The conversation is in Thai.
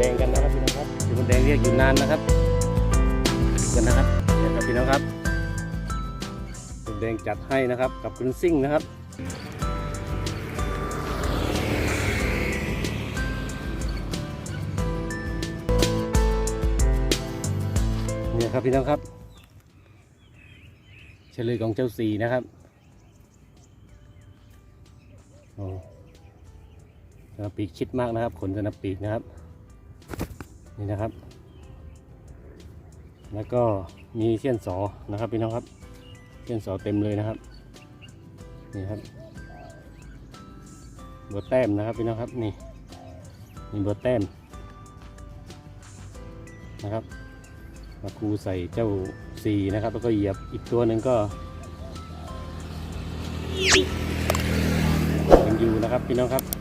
แดงกันนะครับพี่น้องครับเดี๋ยวมดแดงเรียกอยู่นานนะครับกันนะครับเดครับพี่น้องครับมดแดงจัดให้นะครับกับคุณซิ่งนะครับนี่ครับพี่น้องครับเฉลยของเจ้าสีนะครับโอ้สนับปีกชิดมากนะครับ ขนสนับปีกนะครับ นี่นะครับ แล้วก็มีเส้นสอนะครับพี่น้องครับเส้นสอเต็มเลยนะครับ นี่ครับเบอร์แต้มนะครับพี่น้องครับนี่มีเบอร์แต้มนะครับมาคูใส่เจ้าซีนะครับ แล้วก็เหยียบอีกตัวหนึ่งก็เป็นยูนะครับพี่น้องครับ